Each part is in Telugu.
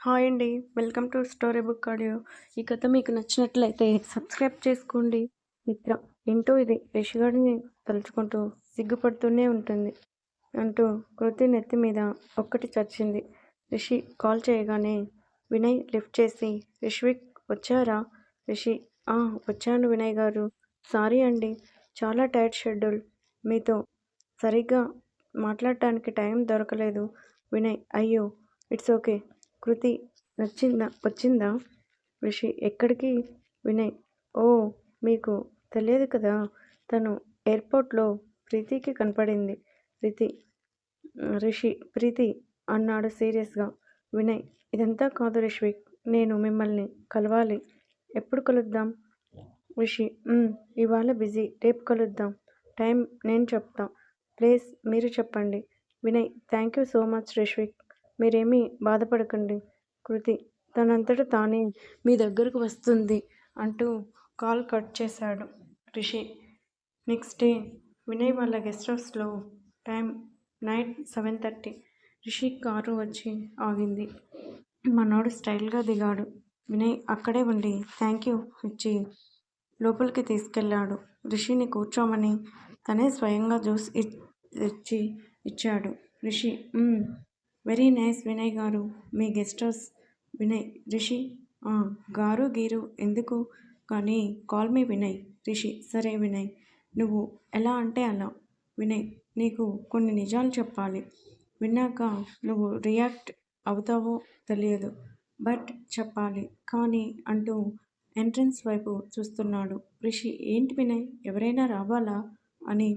హాయ్ అండి. Welcome to story book audio. ఈ కథ మీకు నచ్చినట్లయితే సబ్స్క్రైబ్ చేసుకోండి. మిత్ర ఏంటో ఇది? రిషిగాడిని తలుచుకుంటూ సిగ్గుపడుతూనే ఉంటుంది. అంటూ కృతి నెత్తి మీద ఒక్కటి చచ్చింది. రిషి కాల్ చేయగానే వినయ్ లిఫ్ట్ చేసి రిష్విక్ వచ్చారా? రిషి "ఆ, వచ్చాను వినయ్ గారు. సారీ అండి. చాలా టైట్ షెడ్యూల్. మీతో సరిగ్గా మాట్లాడటానికి టైం దొరకలేదు. వినయ్ అయ్యో ఇట్స్ ఓకే. కృతి నచ్చిందా? వచ్చిందా? రిషి ఎక్కడికి? వినయ్ ఓ మీకు తెలియదు కదా? తను ఎయిర్పోర్ట్లో ప్రీతికి కనపడింది. ప్రీతి రిషి ప్రీతి అన్నాడు సీరియస్గా. వినయ్ ఇదంతా కాదు రిష్విక్ నేను మిమ్మల్ని కలవాలి. ఎప్పుడు కలుద్దాం? రిషి ఇవాళ బిజీ రేపు కలుద్దాం. టైం నేను చెప్తా. ప్లీజ్ మీరు చెప్పండి. Vinay thank you so much Rishvik మీరేమీ బాధపడకండి కృతి. తనంతట తానే మీ దగ్గరకు వస్తుంది అంటూ కాల్ కట్ చేశాడు రిషి. నెక్స్ట్ డే వినయ్ వాళ్ళ గెస్ట్ హౌస్లో time night seven thirty. Rishi car వచ్చి ఆగింది. మనోడు స్టైల్గా దిగాడు. వినయ్ అక్కడే ఉండి థ్యాంక్ యూ ఇచ్చి లోపలికి తీసుకెళ్ళాడు. రిషిని కూర్చోమని తనే స్వయంగా జ్యూస్ ఇచ్చి ఇచ్చాడు. రిషి వెరీ నైస్ వినయ్ గారు మీ గెస్ట్ హౌస్ వినయ్ రిషి "ఆ, గారు గీరు ఎందుకు? కానీ కాల్ మీ వినయ్ రిషి సరే వినయ్ నువ్వు ఎలా అంటే అలా. వినయ్ నీకు కొన్ని నిజాలు చెప్పాలి. విన్నాక నువ్వు రియాక్ట్ అవుతావో తెలియదు బట్ చెప్పాలి. కానీ అంటూ ఎంట్రన్స్ వైపు చూస్తున్నాడు. రిషి ఏంటి వినయ్ ఎవరైనా రావాలా? అని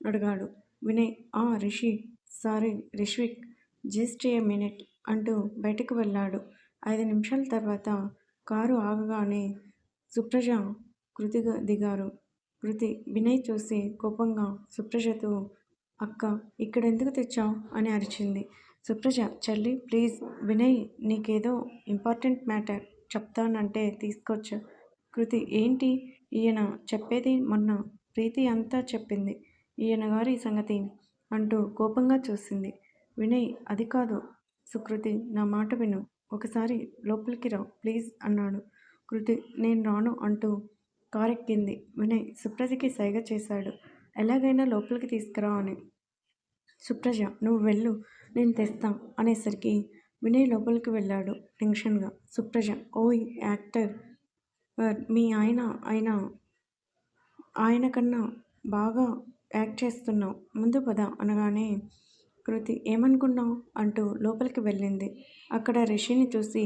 అడిగాడు. వినయ్ ఆ Rishi sorry Rishvik just a minute అంటూ బయటకు వెళ్ళాడు. ఐదు నిమిషాల తర్వాత కారు ఆగగానే సుప్రజ కృతిగా దిగారు. కృతి వినయ్ చూసి కోపంగా సుప్రజతో అక్క ఇక్కడ ఎందుకు తెచ్చావు? అని అరిచింది. సుప్రజ చెల్లి ప్లీజ్ వినయ్ నీకేదో ఇంపార్టెంట్ మ్యాటర్ చెప్తానంటే తీసుకొచ్చా. కృతి ఏంటి? ఈయన చెప్పేది మొన్న ప్రీతి అంతా చెప్పింది. ఈయన గారి సంగతి అంటూ కోపంగా చూసింది. వినయ్ అది కాదు. సుకృతి నా మాట విను. ఒకసారి లోపలికి రా ప్లీజ్ అన్నాడు. కృతి నేను రాను అంటూ కారెక్కింది. వినయ్ సుప్రజకి సైగ చేశాడు. ఎలాగైనా లోపలికి తీసుకురా అని. సుప్రజ నువ్వు వెళ్ళు నేను తెస్తా అనేసరికి వినయ్ లోపలికి వెళ్ళాడు టెన్షన్గా. సుప్రజ ఓయ్ యాక్టర్ మీ ఆయన ఆయన ఆయన కన్నా బాగా యాక్ట్ చేస్తున్నావు. ముందు పద అనగానే కృతి ఏమనుకున్నావు? అంటూ లోపలికి వెళ్ళింది. అక్కడ రిషిని చూసి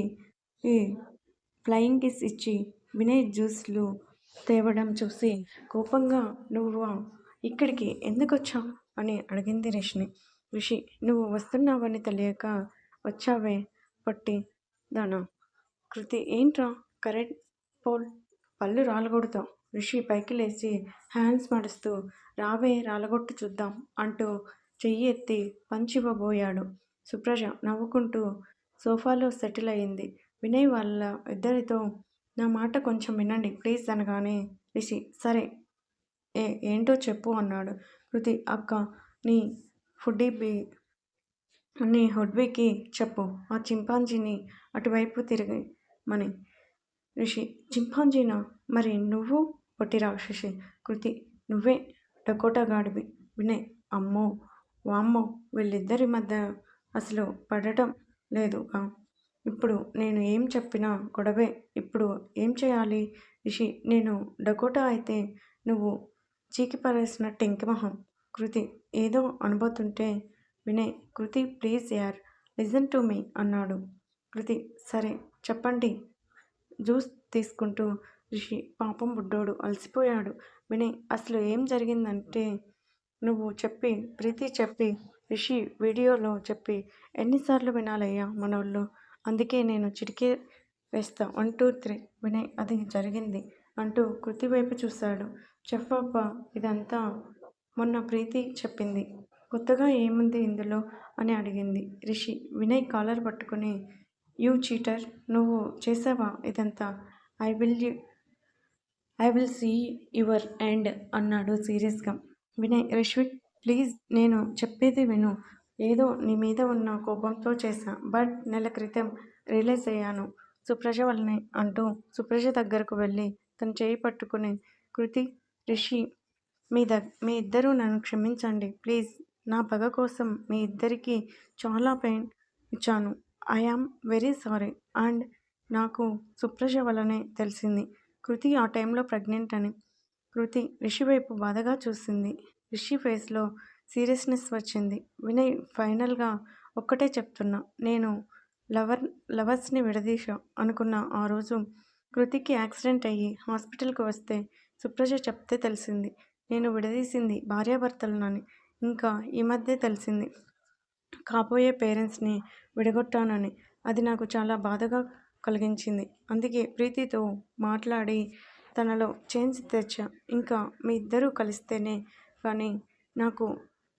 ఈ ఫ్లయింగ్ కిస్ ఇచ్చి వినయ్ జ్యూస్లు తేవడం చూసి కోపంగా నువ్వు ఇక్కడికి ఎందుకు వచ్చావు అని అడిగింది రిషిని. రిషి నువ్వు వస్తున్నావని తెలియక వచ్చావే పట్టి దానా. కృతి ఏంట్రా? కరెంట్ పోల్ పళ్ళు రాలగొడతావు. రిషి పైకి లేచి హ్యాండ్స్ మడుస్తూ రావే రాలగొట్టు చూద్దాం అంటూ చెయ్యి ఎత్తి పంచివ్వబోయాడు. సుప్రజ నవ్వుకుంటూ సోఫాలో సెటిల్ అయింది. వినయ్ వాళ్ళ ఇద్దరితో నా మాట కొంచెం వినండి ప్లీజ్ అనగానే రిషి సరే ఏ ఏంటో చెప్పు అన్నాడు. కృతి అక్క నీ ఫుడ్డీ బి నీ హుడ్బీకి చెప్పు. ఆ చింపాంజీని అటువైపు తిరిగి మని రిషి చింపాంజీనా? మరి నువ్వు? పొట్టి రాక్షసి కృతి నువ్వే డకోటా గాడివి. వినయ్ అమ్మో! వామ్మో వీళ్ళిద్దరి మధ్య అసలు పడటం లేదుగా ఇప్పుడు నేను ఏం చెప్పినా గొడవే. ఇప్పుడు ఏం చేయాలి? రిషి నేను డకోటా అయితే నువ్వు చీకిపరేసిన టెంకిమొహం కృతి ఏదో అనుబోతుంటే వినయ్ కృతి ప్లీజ్ యార్ లిజన్ టు మీ అన్నాడు. కృతి సరే చెప్పండి. జ్యూస్ తీసుకుంటూ రిషి పాపం బుడ్డోడు అలసిపోయాడు. వినయ్ అసలు ఏం జరిగిందంటే నువ్వు చెప్పి ప్రీతి చెప్పి రిషి వీడియోలో చెప్పి ఎన్నిసార్లు వినాలయ్యా మనోళ్ళు? అందుకే నేను చిటికే వేస్తా. వన్ టూ త్రీ వినయ్ అది జరిగింది అంటూ కృతి వైపు చూశాడు. చెప్పబ్బా ఇదంతా మొన్న ప్రీతి చెప్పింది. కొత్తగా ఏముంది ఇందులో? అని అడిగింది. రిషి వినయ్ కాలర్ పట్టుకుని యూ చీటర్ నువ్వు చేసావా ఇదంతా? I will I will see your end అన్నాడు సీరియస్గా. వినయ్ రిష్విక్ ప్లీజ్ నేను చెప్పేది విను. ఏదో నీ మీద ఉన్న కోపంతో చేశా. బట్ నెల క్రితం రియలైజ్ అయ్యాను. సుప్రజ వల్లనే అంటూ సుప్రజ దగ్గరకు వెళ్ళి తను చేయి పట్టుకుని కృతి రిషి మీ దగ్ మీ ఇద్దరూ నన్ను క్షమించండి. ప్లీజ్ నా పగ కోసం మీ ఇద్దరికీ చాలా పెయిన్ ఇచ్చాను. I am very sorry. And నాకు సుప్రజ వల్లనే తెలిసింది. కృతి ఆ టైంలో ప్రెగ్నెంట్ అని కృతి రిషి వైపు బాధగా చూసింది. రిషి ఫేస్లో సీరియస్నెస్ వచ్చింది. వినయ్ ఫైనల్గా ఒక్కటే చెప్తున్నా నేను లవర్ లవర్స్ని విడదీశా అనుకున్న ఆ రోజు కృతికి యాక్సిడెంట్ అయ్యి హాస్పిటల్కి వస్తే సుప్రజ చెప్తే తెలిసింది. నేను విడదీసింది భార్యాభర్తలనని ఇంకా ఈ మధ్య తెలిసింది. కాబోయే పేరెంట్స్ని విడగొట్టానని అది నాకు చాలా బాధగా కలిగించింది. అందుకే ప్రీతితో మాట్లాడి తనలో చేంజ్ తెచ్చా. ఇంకా మీ ఇద్దరూ కలిస్తేనే కానీ నాకు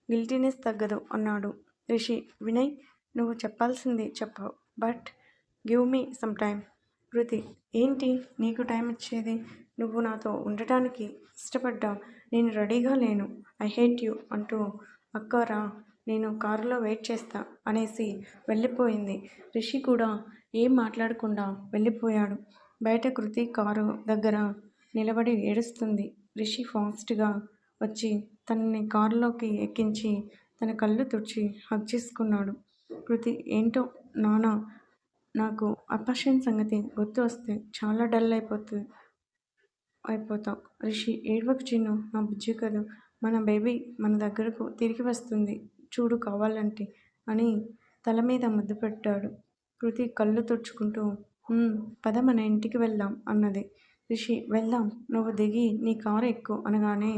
గిల్టీనెస్ తగ్గదు అన్నాడు. రిషి వినయ్ నువ్వు చెప్పాల్సింది చెప్పావు but give me some time Kriti ఏంటి నీకు టైం ఇచ్చేది? నువ్వు నాతో ఉండటానికి ఇష్టపడ్డా? నేను రెడీగా లేను. ఐ హేట్ యూ అంటూ అక్కారా నేను కారులో వెయిట్ చేస్తా అనేసి వెళ్ళిపోయింది. రిషి కూడా ఏం మాట్లాడకుండా వెళ్ళిపోయాడు. బయట కృతి కారు దగ్గర నిలబడి ఏడుస్తుంది. రిషి ఫాస్ట్గా వచ్చి తనని కారులోకి ఎక్కించి తన కళ్ళు తుడిచి హగ్ చేసుకున్నాడు. కృతి ఏంటో నాన్న నాకు అపాషన్ సంగతి గుర్తు వస్తే చాలా డల్ అయిపోతుంది అయిపోతాం రిషి ఏడవకు చిన్ను నా బుజ్జి కదూ. మన బేబీ మన దగ్గరకు తిరిగి వస్తుంది. చూడు కావాలంటే అని తల మీద ముద్దు పెట్టాడు. కృతి కళ్ళు తుడుచుకుంటూ పద మన ఇంటికి వెళ్దాం అన్నది. రిషి వెళ్దాం. నువ్వు దిగి నీ కారు ఎక్కు అనగానే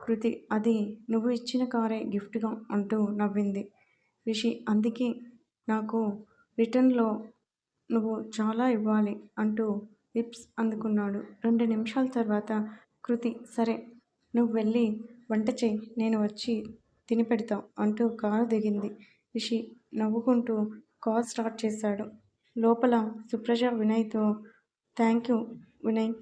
కృతి అది నువ్వు ఇచ్చిన కారే గిఫ్ట్గా అంటూ నవ్వింది. రిషి అందుకే నాకు రిటర్న్లో నువ్వు చాలా ఇవ్వాలి అంటూ లిప్స్ అందుకున్నాడు. రెండు నిమిషాల తర్వాత కృతి సరే నువ్వు వెళ్ళి వంట చేయి నేను వచ్చి తిని పెడతాం అంటూ కారు దిగింది. రిషి నవ్వుకుంటూ కాల్ స్టార్ట్ చేశాడు. లోపల సుప్రజ వినయ్తో థ్యాంక్ యూ వినయ్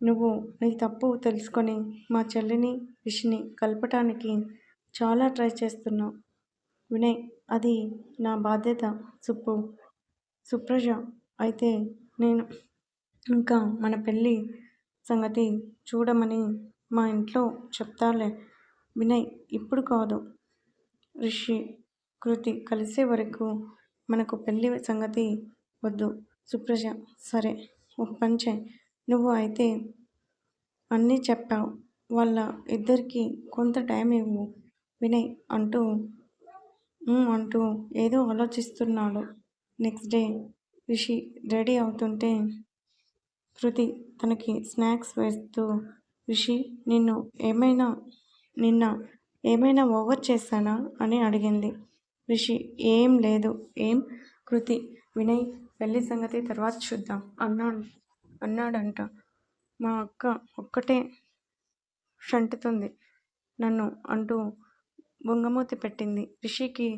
నువ్వు నీ తప్పు తెలుసుకొని మా చెల్లిని రిషిని కలపటానికి చాలా ట్రై చేస్తున్నావు. వినయ్ అది నా బాధ్యత సుప్పు సుప్రజ అయితే నేను ఇంకా మన పెళ్ళి సంగతి చూడమని మా ఇంట్లో చెప్తాలే. వినయ్ ఇప్పుడు కాదు. రిషి కృతి కలిసే వరకు మనకు పెళ్ళి సంగతి వద్దు. సుప్రజ సరే ఒక పని చేయి. నువ్వు అయితే అన్నీ చెప్పావు. వాళ్ళ ఇద్దరికి కొంత టైం ఇవ్వు. వినయ్ అంటూ అంటూ ఏదో ఆలోచిస్తున్నాడు. నెక్స్ట్ డే రిషి రెడీ అవుతుంటే కృతి తనకి స్నాక్స్ వేస్తూ రిషి నిన్ను ఏమైనా నిన్న ఏమైనా ఓవర్ చేశానా అని అడిగింది. రిషి ఏం లేదు ఏం? కృతి వినయ్ పెళ్ళి సంగతి తర్వాత చూద్దాం అన్నాడు అన్నాడంట. మా అక్క ఒక్కటే షంటుతుంది నన్ను అంటూ బొంగమూతి పెట్టింది. రిషికి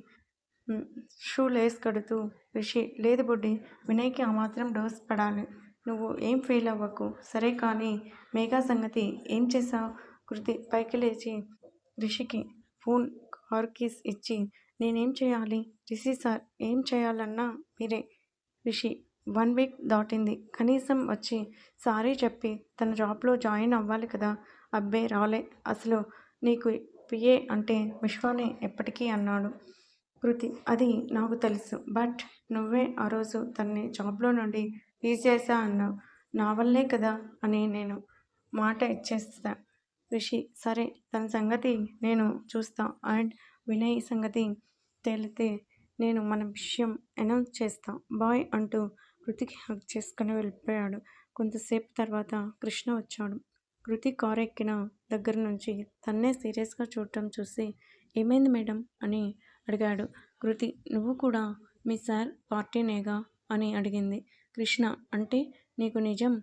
షూ లేస్ కడుతూ రిషి లేదు బుడ్డి వినయ్కి ఆ మాత్రం డోస్ పడాలి. నువ్వు ఏం ఫీల్ అవ్వకు? సరే కానీ మేఘా సంగతి ఏం చేసావు కృతి పైకి లేచి రిషికి ఫోన్ కార్ కీస్ ఇచ్చి నేనేం చేయాలి? రిషి సార్ ఏం చేయాలన్నా మీరే. రిషి వన్ వీక్ దాటింది. కనీసం వచ్చి సారీ చెప్పి తన జాబ్లో జాయిన్ అవ్వాలి కదా. అబ్బే రాలే. అసలు నీకు పిఏ అంటే విశ్వానే ఎప్పటికీ అన్నాడు కృతి. అది నాకు తెలుసు. బట్ నువ్వే ఆ రోజు తన్ని జాబ్లో నుండి తీసేసా అన్నావు. నా వల్లే కదా అని నేను మాట ఇచ్చేస్తా. రిషి సరే తన సంగతి నేను చూస్తా. అండ్ వినయ్ సంగతి తేలితే నేను మన విషయం అనౌన్స్ చేస్తా. బాయ్ అంటూ కృతికి హక్ చేసుకుని వెళ్ళిపోయాడు. కొంతసేపు తర్వాత కృష్ణ వచ్చాడు. కృతి కారు ఎక్కిన దగ్గర నుంచి తన్నే సీరియస్గా చూడటం చూసి ఏమైంది మేడం? అని అడిగాడు. కృతి నువ్వు కూడా మీ సార్ పార్టీనేగా? అని అడిగింది. కృష్ణ అంటే నీకు నిజం?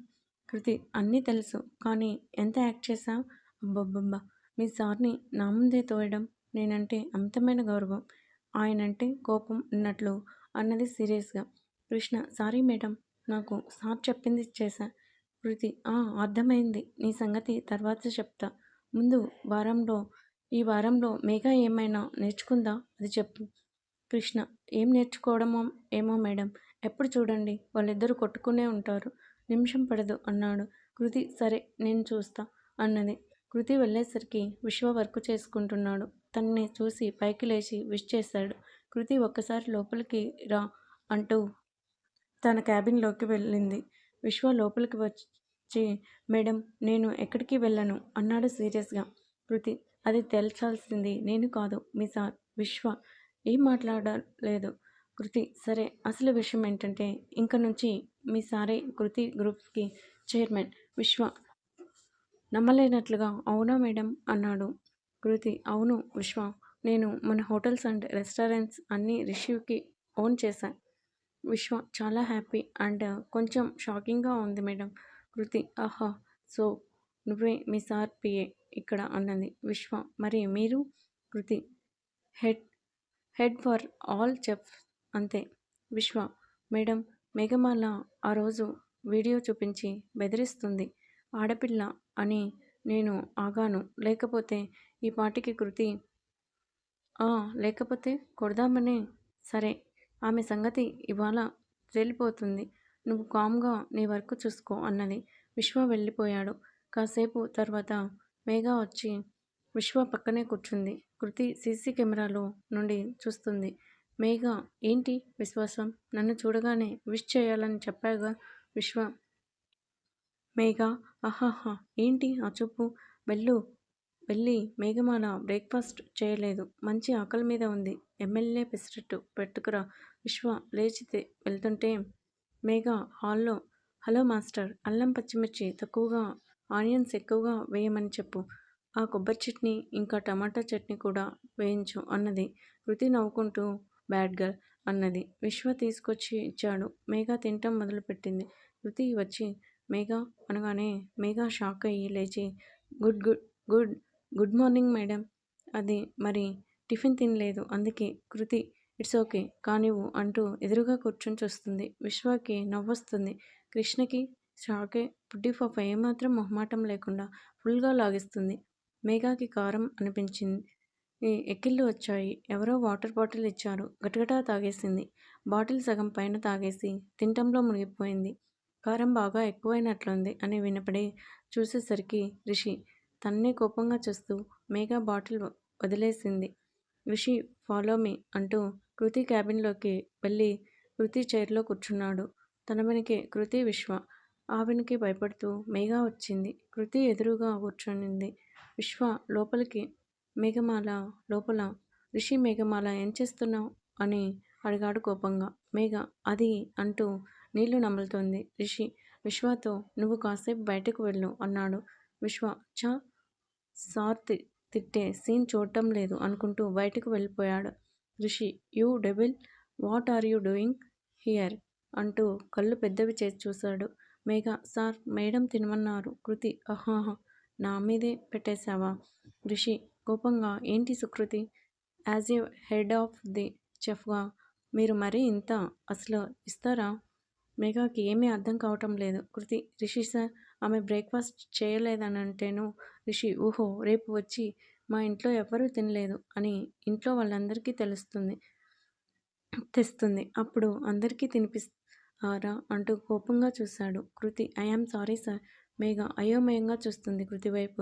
కృతి అన్నీ తెలుసు కానీ ఎంత యాక్ట్ చేశావు అబ్బబ్బబ్బా మీ సార్ని నా ముందే తోయడం నేనంటే అమితమైన గౌరవం. ఆయనంటే కోపం ఉన్నట్లు అన్నది సీరియస్గా. కృష్ణ సారీ మేడం నాకు సార్ చెప్పింది చేశా. కృతి "ఆ, అర్థమైంది. నీ సంగతి తర్వాత చెప్తా. ముందు వారంలో ఈ వారంలో మేఘా ఏమైనా నేర్చుకుందా? అది చెప్పు. కృష్ణ ఏం నేర్చుకోవడమో ఏమో మేడం. ఎప్పుడు చూడండి. వాళ్ళిద్దరూ కొట్టుకునే ఉంటారు. నిమిషం పడదు అన్నాడు. కృతి సరే నేను చూస్తా అన్నది. కృతి వెళ్ళేసరికి విశ్వ వర్క్ చేసుకుంటున్నాడు. తనని చూసి పైకి లేచి విష్ చేశాడు కృతి ఒక్కసారి లోపలికి రా అంటూ తన క్యాబిన్లోకి వెళ్ళింది. విశ్వ లోపలికి వచ్చి మేడం నేను ఎక్కడికి వెళ్ళను అన్నాడు సీరియస్గా కృతి అది తెల్చాల్సింది నేను కాదు మీ సార్ విశ్వ. ఏం మాట్లాడలేదు? కృతి సరే అసలు విషయం ఏంటంటే ఇంక నుంచి మీ సారే కృతి గ్రూప్కి చైర్మన్. విశ్వ నమ్మలేనట్లుగా అవునా మేడం అన్నాడు. కృతి. అవును విశ్వ నేను మన హోటల్స్ అండ్ రెస్టారెంట్స్ అన్నీ రిషివ్కి ఓన్ చేశాను విశ్వ చాలా హ్యాపీ అండ్ కొంచెం షాకింగ్గా ఉంది మేడం. కృతి ఆహా సో నువ్వే మీ సార్ పిఏ ఇక్కడ అన్నది. విశ్వ మరి మీరు? Kriti head head for all chef అంతే. విశ్వ మేడం మేఘమాల ఆ రోజు వీడియో చూపించి బెదిరిస్తుంది. ఆడపిల్ల అని నేను ఆగాను. లేకపోతే ఈ పాటికి కృతి. లేకపోతే కొడదామనే. సరే ఆమె సంగతి ఇవాళ తేలిపోతుంది. నువ్వు కామ్గా నీ వర్క్ చూసుకో అన్నది విశ్వ వెళ్ళిపోయాడు. కాసేపు తర్వాత మేఘ వచ్చి విశ్వ పక్కనే కూర్చుంది. కృతి సీసీ కెమెరాలో నుండి చూస్తుంది. మేఘ ఏంటి విశ్వాసం? నన్ను చూడగానే విష్ చేయాలని చెప్పాగా విశ్వ. మేఘ ఆహాహా ఏంటి ఆ చూపు? వెళ్ళు వెళ్ళి మేఘమాల బ్రేక్ఫాస్ట్ చేయలేదు. మంచి ఆకలి మీద ఉంది. ఎమ్మెల్యే పెసరట్టు పెట్టుకురా. విశ్వ లేచి వెళ్తుంటే మేఘ హాల్లో హలో మాస్టర్ అల్లం పచ్చిమిర్చి తక్కువగా ఆనియన్స్ ఎక్కువగా వేయమని చెప్పు. ఆ కొబ్బరి చట్నీ ఇంకా టమాటా చట్నీ కూడా వేయించు అన్నది. కృతి నవ్వుకుంటూ బ్యాడ్ గర్ల్ అన్నది. విశ్వ తీసుకొచ్చి ఇచ్చాడు. మేఘ తినటం మొదలుపెట్టింది. కృతి వచ్చి మేఘ అనగానే మేఘ షాక్ అయ్యి లేచి good good good good morning madam. అది మరి టిఫిన్ తినలేదు. అందుకే కృతి ఇట్స్ ఓకే. కానివ్వు అంటూ ఎదురుగా కూర్చొని చూస్తుంది. విశ్వకి నవ్వొస్తుంది. కృష్ణకి షాకే పుట్టి పాప ఏమాత్రం మొహమాటం లేకుండా ఫుల్గా లాగిస్తుంది. మేఘాకి కారం అనిపించింది. ఎక్కిళ్ళు వచ్చాయి. ఎవరో వాటర్ బాటిల్ ఇచ్చారు. గటగటా తాగేసింది. బాటిల్ సగం పైన తాగేసి తింటంలో మునిగిపోయింది. కారం బాగా ఎక్కువైనట్లుంది అని వినపడి చూసేసరికి రిషి తన్నే కోపంగా చూస్తూ మేఘా బాటిల్ వదిలేసింది. విషి ఫాలో మీ అంటూ కృతి క్యాబిన్లోకి వెళ్ళి కృతి చైర్లో కూర్చున్నాడు. తన వెనకే కృతి విశ్వ ఆవినికి భయపడుతూ మేఘా వచ్చింది. కృతి ఎదురుగా కూర్చొనింది. విశ్వ లోపలికి మేఘమాల లోపల రిషి మేఘమాల ఏం చేస్తున్నావు? అని అడిగాడు కోపంగా. మేఘ అది అంటూ నీళ్ళు నములుతోంది. రిషి విశ్వతో నువ్వు కాసేపు బయటకు వెళ్ళు అన్నాడు. విశ్వ చ సార్ తిట్టే సీన్ చూడటం లేదు అనుకుంటూ బయటకు వెళ్ళిపోయాడు. Rishi you devil what are you doing here? అంటూ కళ్ళు పెద్దవి చేసి చూశాడు. మేఘ సార్ మేడం తినమన్నారు. కృతి అహాహా నా మీదే పెట్టేశావా? రిషి కోపంగా ఏంటి Sukriti? As a head of the చెఫ్గా మీరు మరీ ఇంత అసలు ఇస్తారా? మేఘాకి ఏమీ అర్థం కావటం లేదు. కృతి రిషి సార్ ఆమె బ్రేక్ఫాస్ట్ చేయలేదని అంటేను రిషి ఊహో రేపు వచ్చి మా ఇంట్లో ఎవ్వరూ తినలేదు అని ఇంట్లో వాళ్ళందరికీ తెలుస్తుంది తెస్తుంది. అప్పుడు అందరికీ తినిపిస్తారా అంటూ కోపంగా చూశాడు కృతి. I am sorry sir. మేఘ అయోమయంగా చూస్తుంది కృతి వైపు.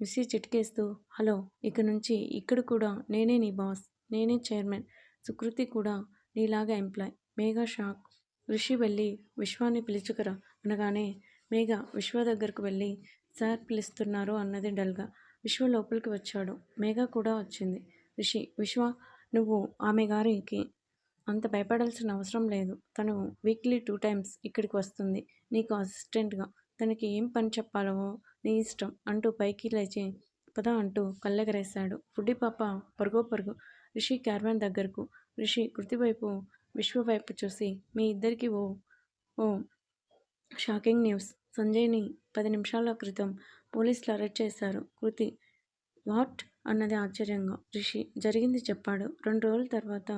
రిషి చిటికేస్తూ హలో ఇక నుంచి ఇక్కడ కూడా నేనే నీ బాస్. నేనే చైర్మన్. సుకృతి కూడా నీలాగా ఎంప్లాయ్. మేఘా షాక్. ఋషి వెళ్ళి విశ్వాన్ని పిలుచుకురా అనగానే మేఘ విశ్వ దగ్గరకు వెళ్ళి సార్ పిలుస్తున్నారు అన్నది డల్గా. విశ్వ లోపలికి వచ్చాడు. మేఘ కూడా వచ్చింది. రిషి విశ్వ నువ్వు ఆమె గారికి అంత భయపడాల్సిన అవసరం లేదు. తను వీక్లీ టూ టైమ్స్ ఇక్కడికి వస్తుంది. నీకు అసిస్టెంట్గా. తనకి ఏం పని చెప్పాలో నీ ఇష్టం అంటూ పైకి లేచి పద అంటూ కళ్ళెగరేశాడు. ఫుడ్డి పాప పరుగో పరుగు. రిషి క్యార్వాన్ దగ్గరకు. రిషి కృతివైపు విశ్వ వైపు చూసి మీ ఇద్దరికి ఓ ఓ షాకింగ్ న్యూస్. సంజయ్ని పది నిమిషాల క్రితం పోలీసులు అరెస్ట్ చేశారు. కృతి వాట్? అన్నది ఆశ్చర్యంగా. రిషి జరిగింది చెప్పాడు. రెండు రోజుల తర్వాత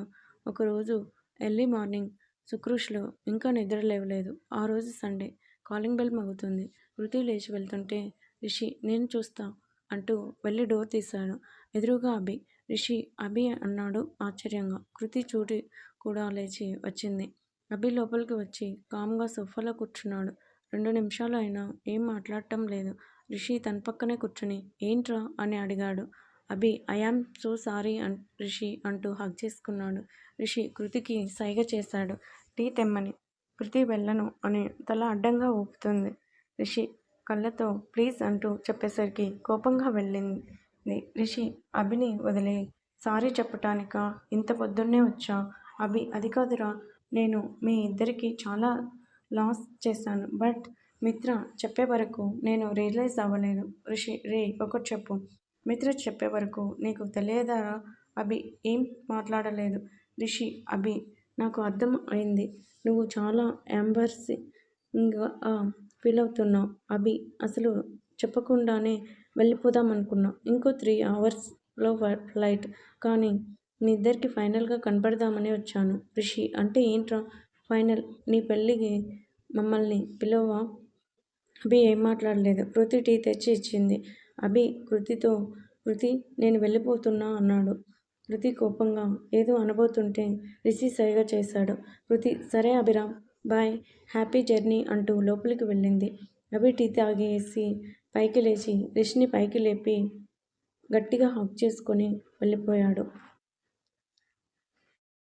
ఒకరోజు ఎర్లీ మార్నింగ్ సుక్రూష్లో ఇంకా నిద్ర లేవలేదు. ఆ రోజు సండే కాలింగ్ బెల్ మగుతుంది. కృతి లేచి వెళ్తుంటే రిషి నేను చూస్తా అంటూ వెళ్ళి డోర్ తీశాడు. ఎదురుగా అభి. రిషి అభి అన్నాడు ఆశ్చర్యంగా. కృతి చూడి కూడా లేచి వచ్చింది. అభి లోపలికి వచ్చి కామ్గా సోఫాలో కూర్చున్నాడు. రెండు నిమిషాలు అయినా ఏం మాట్లాడటం లేదు. రిషి తన పక్కనే కూర్చుని ఏంట్రా? అని అడిగాడు. Abhi I am so sorry అన్ రిషి అంటూ హగ్ చేసుకున్నాడు. రిషి కృతికి సైగ చేశాడు. టీ తెమ్మని. కృతి వెళ్ళను అని తల అడ్డంగా ఊపుతుంది. రిషి కళ్ళతో ప్లీజ్ అంటూ చెప్పేసరికి కోపంగా వెళ్ళింది. రిషి అభిని వదిలే. సారీ చెప్పటానికా? ఇంత పొద్దున్నే వచ్చా. అభి అది కాదురా. నేను మీ ఇద్దరికి చాలా లాస్ చేశాను బట్ మిత్ర చెప్పే వరకు నేను రియలైజ్ అవ్వలేదు. రిషి రే ఒకటి చెప్పు. మిత్ర చెప్పే వరకు నీకు తెలియదా అభి? ఏం మాట్లాడలేదు. రిషి అభి నాకు అర్థం అయింది. నువ్వు చాలా ఎంబర్సింగ్గా ఫీల్ అవుతున్నావు. అభి అసలు చెప్పకుండానే వెళ్ళిపోదాం అనుకున్నా. ఇంకో త్రీ అవర్స్లో ఫ్లైట్. కానీ మీ ఇద్దరికి ఫైనల్గా కనపడదామని వచ్చాను. రిషి అంటే ఏంట్రా ఫైనల్? నీ పెళ్ళికి మమ్మల్ని పిలవవా అభి ఏం మాట్లాడలేదు. కృతి టీ తెచ్చి ఇచ్చింది. అభి కృతితో కృతి నేను వెళ్ళిపోతున్నా అన్నాడు. కృతి కోపంగా ఏదో అనబోతుంటే రిషి సైగ చేశాడు. కృతి సరే అభిరామ్ బాయ్ హ్యాపీ జర్నీ అంటూ లోపలికి వెళ్ళింది. అభి టీ తాగేసి పైకి లేచి రిషిని పైకి లేపి గట్టిగా హక్ చేసుకొని వెళ్ళిపోయాడు.